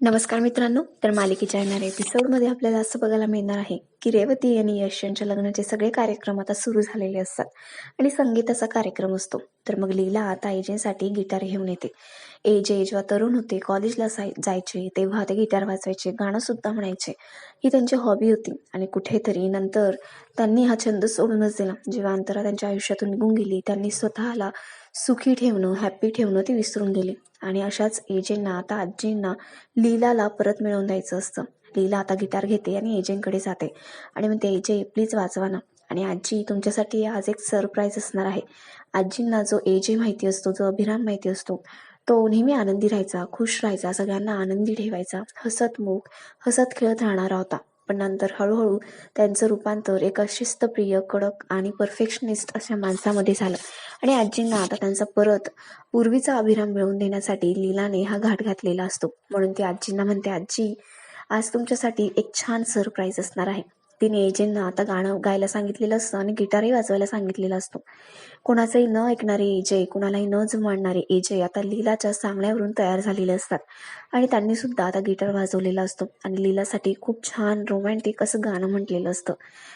नमस्कार मित्रांनो तर मालिकेच्या येणाऱ्या एपिसोडमध्ये आपल्याला असं बघायला मिळणार आहे की रेवती आणि यश यांच्या लग्नाचे सगळे कार्यक्रम आता सुरू झालेले असतात. आणि संगीताचा कार्यक्रम असतो. तर मग लीला आता एजेंसाठी गिटार घेऊन येते. एजे जेव्हा तरुण होते कॉलेजला जायचे तेव्हा ते गिटार वाजवायचे गाणं सुद्धा म्हणायचे. ही त्यांची हॉबी होती. आणि कुठेतरी नंतर त्यांनी हा छंद सोडूनच दिला. जेव्हा अंतरा त्यांच्या आयुष्यातून निघून गेली त्यांनी स्वतःला सुखी ठेवणं हॅप्पी ठेवणं ती विसरून गेली. आणि अशाच एजेंना आता आजींना लीलाला परत मिळवून द्यायचं असतं. लीला आता गिटार घेते आणि एजेंकडे जाते. आणि म्हणते एजे प्लीज वाचवा ना. आणि आजी तुमच्यासाठी आज एक सरप्राईज असणार आहे. आजींना जो एजे माहिती असतो जो अभिराम माहिती असतो तो नेहमी आनंदी राहायचा खुश राहायचा सगळ्यांना आनंदी ठेवायचा. हसतमुख हसत खेळत राहणारा होता. पण नंतर हळूहळू त्यांचं रूपांतर एका शिस्तप्रिय कडक आणि परफेक्शनिस्ट अशा माणसामध्ये झालं. आणि आजींना आता त्यांचा परत पूर्वीचा अभिराम मिळवून देण्यासाठी लीलाने हा घाट घातलेला असतो. म्हणून ती आजींना म्हणते आजी आज तुमच्यासाठी एक छान सरप्राईज असणार आहे. तिने एजेंना आता गाणं गायला सांगितलेलं असतं आणि गिटारही वाजवायला सांगितलेला असतो. कोणाचंही न ऐकणारे एजे कोणालाही न जुमाडणारे एजे आता लीलाच्या सांगण्यावरून तयार झालेले असतात. आणि त्यांनी सुद्धा आता गिटार वाजवलेला असतो. आणि लीलासाठी खूप छान रोमॅन्टिक असं गाणं म्हटलेलं असतं.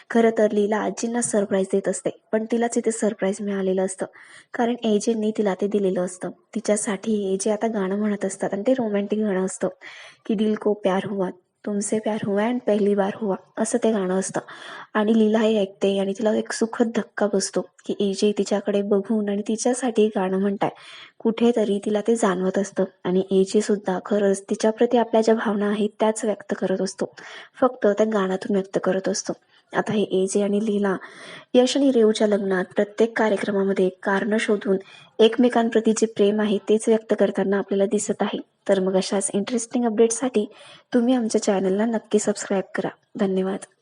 खरं तर लीला आजींना सरप्राईज देत असते. पण तिलाच इथे सरप्राईज मिळालेलं असतं. कारण एजेंनी तिला ते दिलेलं असतं. तिच्यासाठी एजे आता गाणं म्हणत असतात. आणि ते रोमॅन्टिक गाणं असतं. की दिल को प्यार हुआ तुमसे प्यार हुआ अँड पहिली बार हुआ असं ते गाणं असतं. आणि लीला हे ऐकते आणि तिला एक सुखद धक्का बसतो की एजे तिच्याकडे बघून आणि तिच्यासाठी गाणं म्हणताय. कुठेतरी तिला ते जाणवत असतं. आणि एजे सुद्धा खरंच तिच्याप्रती आपल्या ज्या भावना आहेत त्याच व्यक्त करत असतो. फक्त त्या गाण्यातून व्यक्त करत असतो. आता हे एजे आणि लीला यश आणि रेवच्या लग्नात प्रत्येक कार्यक्रमामध्ये कारणं शोधून एकमेकांप्रती जे प्रेम आहे तेच व्यक्त करताना आपल्याला दिसत आहे. तर मग अशाच इंटरेस्टिंग अपडेटसाठी तुम्ही आमच्या चॅनलला नक्की सबस्क्राईब करा. धन्यवाद.